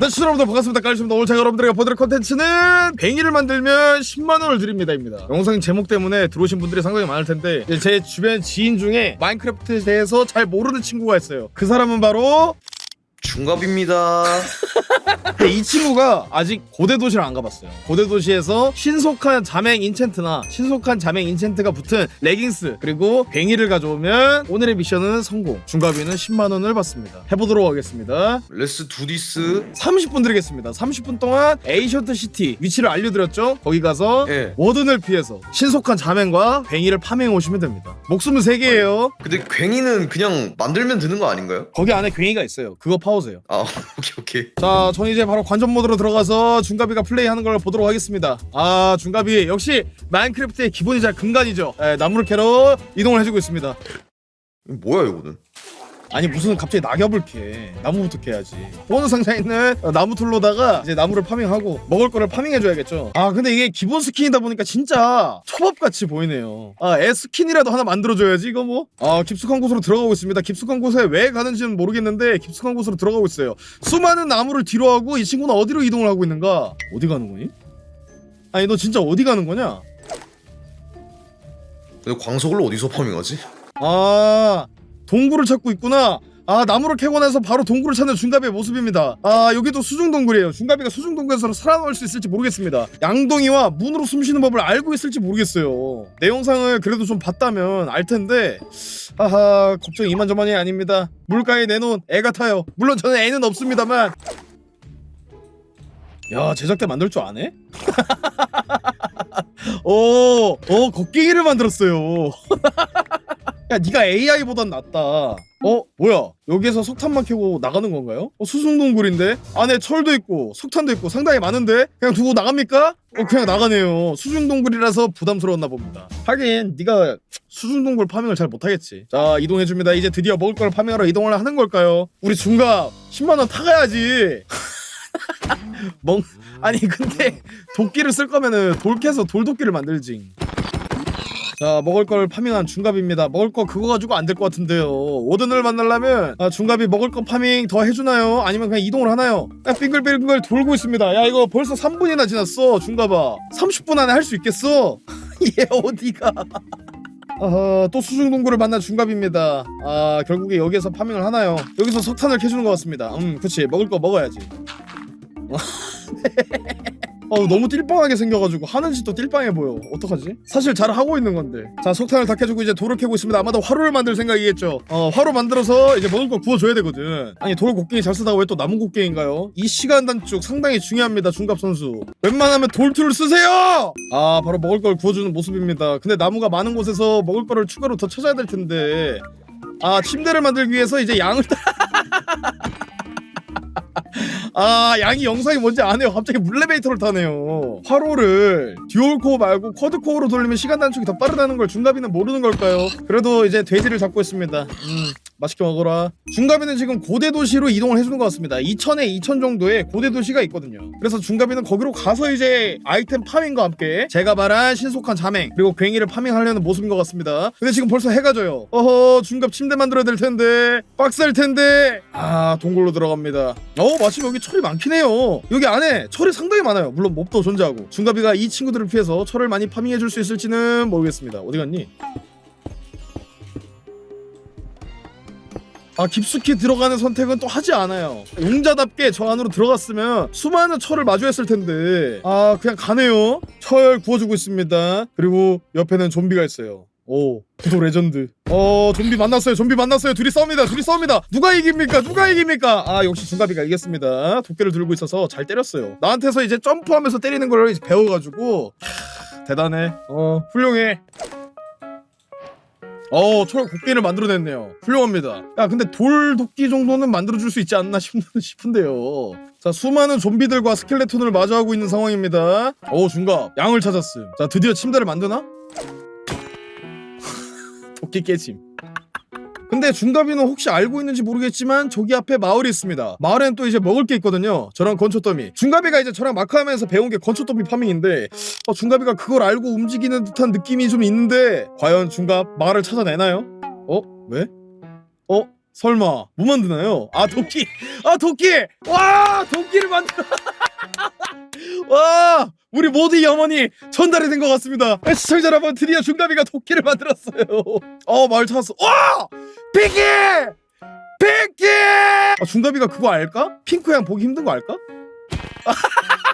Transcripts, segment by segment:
네, 시청자 여러분들 반갑습니다. 깔습니다. 오늘 제가 여러분들에게 보여드릴 컨텐츠는 뱅이를 만들면 10만원을 드립니다입니다. 영상 제목 때문에 들어오신 분들이 상당히 많을 텐데 제 주변 지인 중에 마인크래프트에 대해서 잘 모르는 친구가 있어요. 그 사람은 바로 중갑입니다. 근데 이 친구가 아직 고대 도시를 안 가봤어요. 고대 도시에서 신속한 자맹 인챈트나 신속한 자맹 인챈트가 붙은 레깅스 그리고 뱅이를 가져오면 오늘의 미션은 성공. 중갑이는 10만 원을 받습니다. 해보도록 하겠습니다. 레스 두디스. 30분 드리겠습니다. 30분 동안 에이셔트 시티 위치를 알려드렸죠. 거기 가서 예. 워든을 피해서 신속한 자맹과 뱅이를 파밍해 오시면 됩니다. 목숨은 3개예요. 근데 괭이는 그냥 만들면 되는 거 아닌가요? 거기 안에 괭이가 있어요. 그거 파오세요. 아 오케이 오케이. 자, 전 이제 바로 관전 모드로 들어가서 중갑이가 플레이하는 걸 보도록 하겠습니다. 아, 중갑이 역시 마인크래프트의 기본이자 근간이죠. 에, 나무를 캐러 이동을 해주고 있습니다. 뭐야 이거는? 아니 무슨 갑자기 낙엽을 캐 나무부터 캐야지. 보너스 상자에 있는 어, 나무 툴로다가 이제 나무를 파밍하고 먹을 거를 파밍해줘야겠죠. 아 근데 이게 기본 스킨이다 보니까 진짜 초밥같이 보이네요. 아애 스킨이라도 하나 만들어줘야지 이거 뭐아 깊숙한 곳으로 들어가고 있습니다. 깊숙한 곳에 왜 가는지는 모르겠는데 깊숙한 곳으로 들어가고 있어요. 수많은 나무를 뒤로 하고 이 친구는 어디로 이동을 하고 있는가? 어디 가는 거니? 아니 너 진짜 어디 가는 거냐? 근데 광석을 어디서 파밍하지? 아 동굴을 찾고 있구나. 아 나무를 캐고 나서 바로 동굴을 찾는 중갑의 모습입니다. 아 여기도 수중동굴이에요. 중갑이가 수중동굴에서 살아남을 수 있을지 모르겠습니다. 양동이와 문으로 숨쉬는 법을 알고 있을지 모르겠어요. 내 영상을 그래도 좀 봤다면 알 텐데 아하 걱정 이만저만이 아닙니다. 물가에 내놓은 애 같아요. 물론 저는 애는 없습니다만. 야 제작대 만들 줄 아네? 오, 오, 곡괭이를 만들었어요. 야, 네가 AI보단 낫다. 어, 뭐야? 여기에서 석탄만 캐고 나가는 건가요? 어, 수중동굴인데 안에 철도 있고 석탄도 있고 상당히 많은데 그냥 두고 나갑니까? 어, 그냥 나가네요. 수중동굴이라서 부담스러웠나 봅니다. 하긴 네가 수중동굴 파밍을 잘 못하겠지. 자, 이동해 줍니다. 이제 드디어 먹을 걸 파밍하러 이동을 하는 걸까요? 우리 중갑 10만 원 타가야지. 멍 아니 근데 도끼를 쓸 거면은 돌 캐서 돌도끼를 만들지. 자 먹을 걸 파밍한 중갑입니다. 먹을 거 그거 가지고 안 될 것 같은데요. 오든을 만나려면 아, 중갑이 먹을 거 파밍 더 해주나요? 아니면 그냥 이동을 하나요? 야, 빙글빙글 돌고 있습니다. 야 이거 벌써 3분이나 지났어 중갑아. 30분 안에 할 수 있겠어? 얘 어디가? 아하, 또 수중 동굴을 만난 중갑입니다. 아 결국에 여기에서 파밍을 하나요? 여기서 석탄을 캐주는 것 같습니다. 음 그치 먹을 거 먹어야지. 어 너무 띨빵하게 생겨가지고 하는 짓도 띨빵해 보여. 어떡하지? 사실 잘 하고 있는 건데. 자 석탄을 다 캐주고 이제 돌을 캐고 있습니다 아마도 화로를 만들 생각이겠죠. 어 화로 만들어서 이제 먹을 거 구워줘야 되거든. 아니 돌 곡괭이 잘 쓰다가 왜 또 나무 곡괭인가요? 이 시간 단축 상당히 중요합니다 중갑 선수. 웬만하면 돌툴을 쓰세요! 아 바로 먹을 걸 구워주는 모습입니다. 근데 나무가 많은 곳에서 먹을 거를 추가로 더 찾아야 될 텐데. 아 침대를 만들기 위해서 이제 양을 아 양이 영상이 뭔지 아네요. 갑자기 물레베이터를 타네요. 화로를 듀얼코어 말고 쿼드코어로 돌리면 시간 단축이 더 빠르다는 걸 중갑이는 모르는 걸까요? 그래도 이제 돼지를 잡고 있습니다. 음 맛있게 먹어라. 중갑이는 지금 고대 도시로 이동을 해주는 것 같습니다. 2000에 2000 정도의 고대 도시가 있거든요. 그래서 중갑이는 거기로 가서 이제 아이템 파밍과 함께 제가 말한 신속한 자맹 그리고 괭이를 파밍하려는 모습인 것 같습니다. 근데 지금 벌써 해가 져요. 어허 중갑 침대 만들어야 될 텐데 빡셀 텐데. 아 동굴로 들어갑니다. 어 마침 여기 철이 많긴 해요. 여기 안에 철이 상당히 많아요. 물론 몹도 존재하고. 중갑이가 이 친구들을 피해서 철을 많이 파밍해 줄 수 있을지는 모르겠습니다. 어디 갔니? 아 깊숙이 들어가는 선택은 또 하지 않아요. 용자답게 저 안으로 들어갔으면 수많은 철을 마주했을 텐데. 아 그냥 가네요. 철 구워주고 있습니다. 그리고 옆에는 좀비가 있어요. 오 구도 레전드. 어 좀비 만났어요. 좀비 만났어요. 둘이 싸웁니다. 둘이 싸웁니다. 누가 이깁니까? 누가 이깁니까? 아 역시 중갑이가 이겼습니다. 도끼를 들고 있어서 잘 때렸어요. 나한테서 이제 점프하면서 때리는 걸 배워가지고. 하, 대단해. 어 훌륭해 어, 철 곡괭이를 만들어냈네요. 훌륭합니다. 야, 근데 돌 도끼 정도는 만들어줄 수 있지 않나 싶, 싶은데요. 자, 수많은 좀비들과 스켈레톤을 마주하고 있는 상황입니다. 오, 중갑. 양을 찾았음. 자, 드디어 침대를 만드나? 도끼 깨짐. 근데 중갑이는 혹시 알고 있는지 모르겠지만 저기 앞에 마을이 있습니다. 마을엔 또 이제 먹을 게 있거든요. 저랑 건초더미. 중갑이가 이제 저랑 마크하면서 배운 게 건초더미 파밍인데 어, 중갑이가 그걸 알고 움직이는 듯한 느낌이 좀 있는데 과연 중갑 마을을 찾아내나요? 어? 왜? 어? 설마 뭐 만드나요? 아 도끼 아 도끼 와 도끼를 만들어 와 우리 모두의 염원이 전달이 된 것 같습니다. 네, 시청자 여러분 드디어 중갑이가 도끼를 만들었어요. 어 마을 찾았어. 와! 핑키! 핑키! 아, 중갑이가 그거 알까? 핑크양 보기 힘든 거 알까?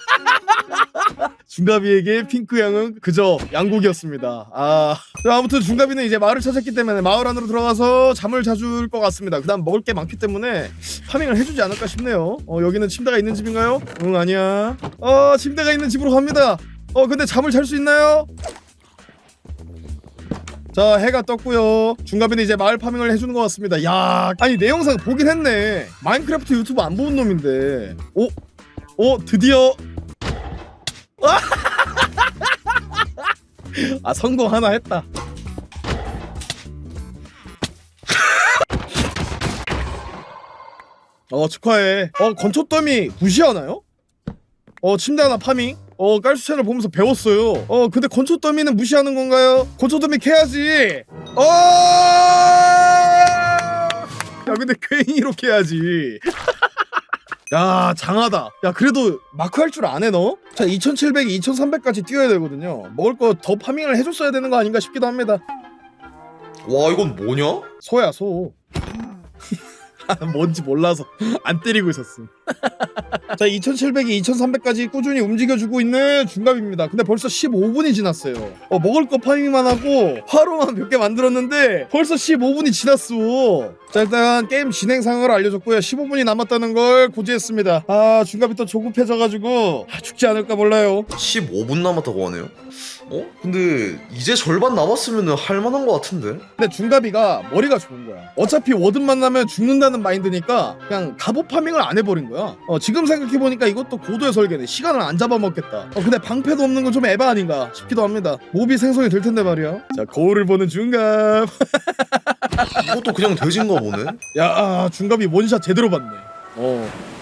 중갑이에게 핑크 양은 그저 양곡이었습니다. 아, 아무튼 중갑이는 이제 마을을 찾았기 때문에 마을 안으로 들어가서 잠을 자줄 것 같습니다. 그다음 먹을 게 많기 때문에 파밍을 해주지 않을까 싶네요. 어, 여기는 침대가 있는 집인가요? 응, 아니야. 어, 침대가 있는 집으로 갑니다. 어, 근데 잠을 잘 수 있나요? 자 해가 떴고요 중갑이는 이제 마을 파밍을 해주는 것 같습니다 야 아니 내 영상 보긴 했네 마인크래프트 유튜브 안 보는 놈인데 오? 오 드디어 아 성공 하나 했다 어 축하해 어 건초더미 무시하나요? 어 침대 하나 파밍 어 깔수 채널 보면서 배웠어요 어 근데 건초 더미는 무시하는 건가요? 건초 더미 캐야지 어! 야 근데 괜히 이렇게 해야지 야 장하다 야 그래도 마크 할 줄 아네 너? 자 2700, 2300까지 뛰어야 되거든요 먹을 거 더 파밍을 해줬어야 되는 거 아닌가 싶기도 합니다 와 이건 뭐냐? 소야 소 뭔지 몰라서 안 때리고 있었음. 자, 2700이 2300까지 꾸준히 움직여주고 있는 중갑입니다. 근데 벌써 15분이 지났어요. 어, 먹을 거 파밍만 하고 화로만 몇 개 만들었는데 벌써 15분이 지났어. 자, 일단 게임 진행 상황을 알려줬고요. 15분이 남았다는 걸 고지했습니다. 아, 중갑이 또 조급해져가지고 아, 죽지 않을까 몰라요. 15분 남았다고 하네요. 어? 근데 이제 절반 남았으면 할만한 것 같은데? 근데 중갑이가 머리가 좋은 거야. 어차피 워든 만나면 죽는다는 마인드니까 그냥 갑옷 파밍을 안 해버린 거야. 어, 지금 생각해보니까 이것도 고도의 설계네. 시간을 안 잡아먹겠다. 어, 근데 방패도 없는 건 좀 에바 아닌가 싶기도 합니다. 몹이 생성이 될 텐데 말이야. 자, 거울을 보는 중갑. 이것도 그냥 돼지인가 보네? 야, 아, 중갑이 원샷 제대로 봤네. 어.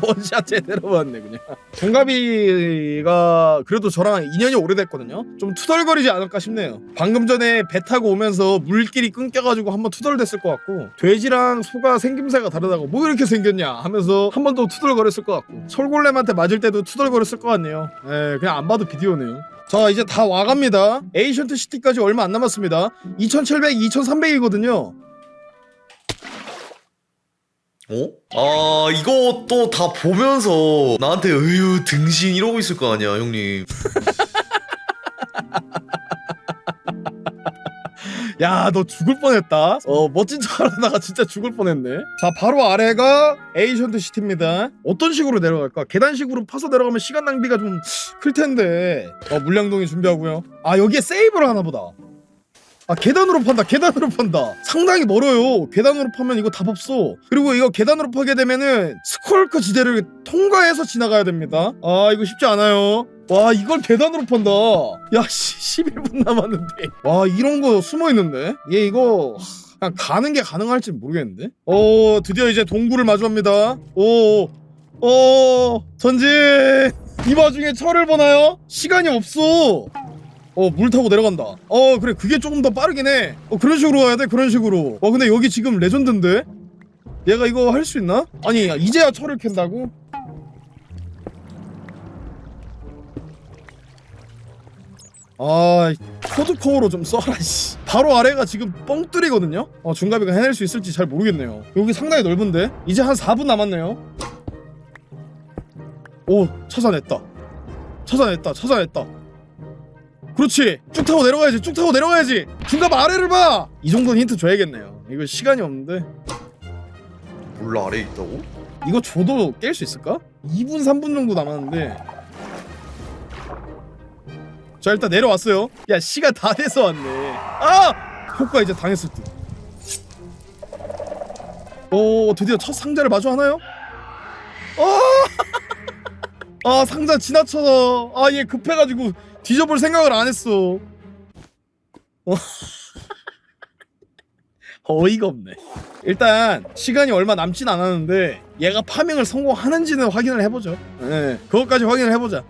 원샷 제대로 봤네 그냥. 중갑이가 그래도 저랑 인연이 오래됐거든요? 좀 투덜거리지 않을까 싶네요. 방금 전에 배 타고 오면서 물길이 끊겨가지고 한번 투덜댔을 것 같고 돼지랑 소가 생김새가 다르다고 뭐 이렇게 생겼냐 하면서 한 번 더 투덜거렸을 것 같고 솔골렘한테 맞을 때도 투덜거렸을 것 같네요. 예 그냥 안 봐도 비디오네요. 자 이제 다 와갑니다. 에이션트 시티까지 얼마 안 남았습니다. 2700, 2300이거든요 어? 아또다 보면서 나한테 으유 등신 이러고 있을 거 아니야 형님 야, 너 죽을 뻔했다. 어, 멋진 척 하다가 진짜 죽을 뻔했네. 자, 바로 아래가 에이션트 시티입니다. 어떤 식으로 내려갈까? 계단식으로 파서 내려가면 시간 낭비가 좀 클 텐데. 어, 물량동이 준비하고요. 아, 여기에 세이브를 하나 보다. 아, 계단으로 판다. 계단으로 판다. 상당히 멀어요. 계단으로 파면 이거 답 없어. 그리고 이거 계단으로 파게 되면은 스콜크 지대를 통과해서 지나가야 됩니다. 아, 이거 쉽지 않아요. 와 이걸 계단으로 판다 야씨 11분 남았는데 와 이런 거 숨어 있는데 얘 이거 그냥 가는 게 가능할지 모르겠는데 어 드디어 이제 동굴을 마주합니다 오오 전진 이 와중에 철을 보나요? 시간이 없어 어 물 타고 내려간다. 어 그래 그게 조금 더 빠르긴 해 어 그런 식으로 가야 돼 그런 식으로. 어 근데 여기 지금 레전드인데? 얘가 이거 할 수 있나? 아니 이제야 철을 캔다고? 아 코드코어로 좀 써라 씨. 바로 아래가 지금 뻥뚫이거든요? 어 중갑이가 해낼 수 있을지 잘 모르겠네요. 여기 상당히 넓은데? 이제 한 4분 남았네요. 오 찾아냈다. 찾아냈다 찾아냈다 그렇지 쭉 타고 내려가야지 쭉 타고 내려가야지 중갑 아래를 봐이 정도는 힌트 줘야겠네요 이거 시간이 없는데 몰라 아래에 있다고? 이거 줘도 깰 수 있을까? 2분 3분 정도 남았는데 자 일단 내려왔어요 야 시간 다 돼서 왔네 아! 효과 이제 당했을 듯 오 드디어 첫 상자를 마주하나요? 아! 아 상자 지나쳐서 아 얘 급해가지고 뒤져볼 생각을 안 했어. 어. 어이가 없네. 일단 시간이 얼마 남진 않았는데 얘가 파밍을 성공하는지는 확인을 해보죠. 예 그것까지 확인을 해보자.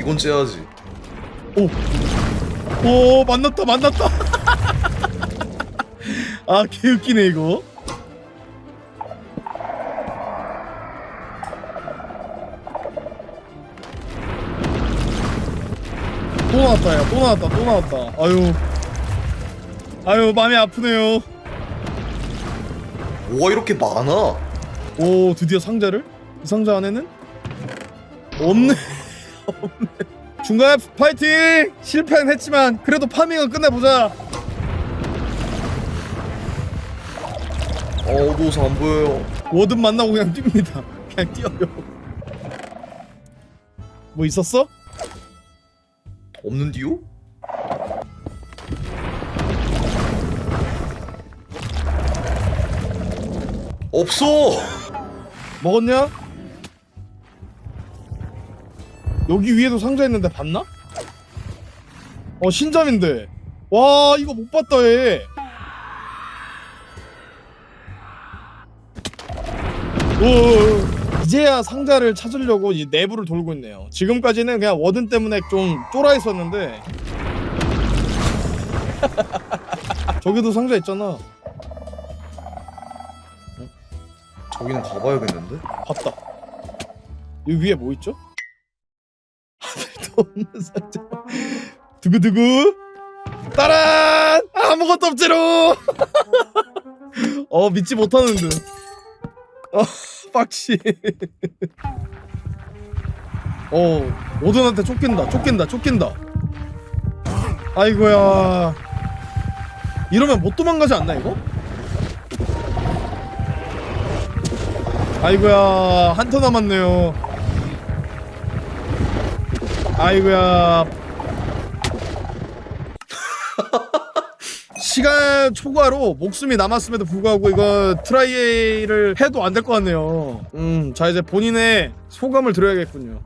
이건 째야지. 오. 만났다 만났다 아 개웃기네 이거. 또 나왔다 야. 또 나왔다 또 나왔다. 아유. 아유 마음이 아프네요. 뭐가 이렇게 많아? 오 드디어 상자를? 이 상자 안에는? 없네. 없네. 중간 파이팅! 실패는 했지만 그래도 파밍은 끝내보자 어 어두워서 안 보여요 워든 만나고 그냥 뜁니다. 그냥 뛰어요. 뭐 있었어? 없는디요? 없어 먹었냐? 여기 위에도 상자 있는데 봤나? 어 신점인데. 와 이거 못 봤다 얘. 오 이제야 상자를 찾으려고 이 내부를 돌고 있네요. 지금까지는 그냥 워든 때문에 좀 쫄아 있었는데. 저기도 상자 있잖아. 저기는 가봐야겠는데 봤다. 여기 위에 뭐 있죠? 하늘도 없는 상자. 두구두구. 따란! 아무것도 없지롱! 어 믿지 못하는 듯. 어 빡시. 어 오든한테 쫓긴다 쫓긴다 쫓긴다. 아이고야. 이러면 못 도망가지 않나 이거? 아이고야 한 턴 남았네요 아이고야 시간 초과로 목숨이 남았음에도 불구하고 이거 트라이를 해도 안 될 것 같네요. 음 자 이제 본인의 소감을 들어야겠군요.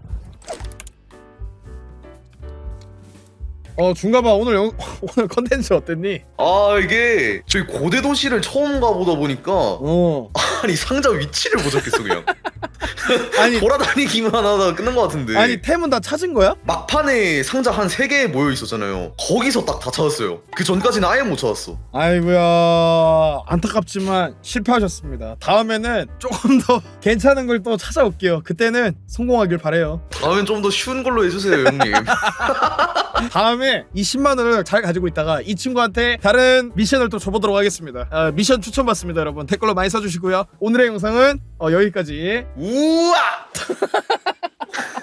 어 중가봐 오늘 영, 오늘 컨텐츠 어땠니? 아 이게 저희 고대 도시를 처음 가보다 보니까 어 아니 상자 위치를 못 찾겠어 그냥 아니 돌아다니기만 하다가 끝난 것 같은데 아니 템은 다 찾은 거야? 막판에 상자 한 3개 모여 있었잖아요 거기서 딱 다 찾았어요 그 전까지는 아예 못 찾았어 아이고야 안타깝지만 실패하셨습니다. 다음에는 조금 더 괜찮은 걸 또 찾아올게요. 그때는 성공하길 바래요. 다음엔 좀 더 쉬운 걸로 해주세요 형님 다음에 이 10만 원을 잘 가지고 있다가 이 친구한테 다른 미션을 또 줘보도록 하겠습니다. 아, 미션 추천 받습니다, 여러분. 댓글로 많이 써주시고요. 오늘의 영상은 어, 여기까지. 우와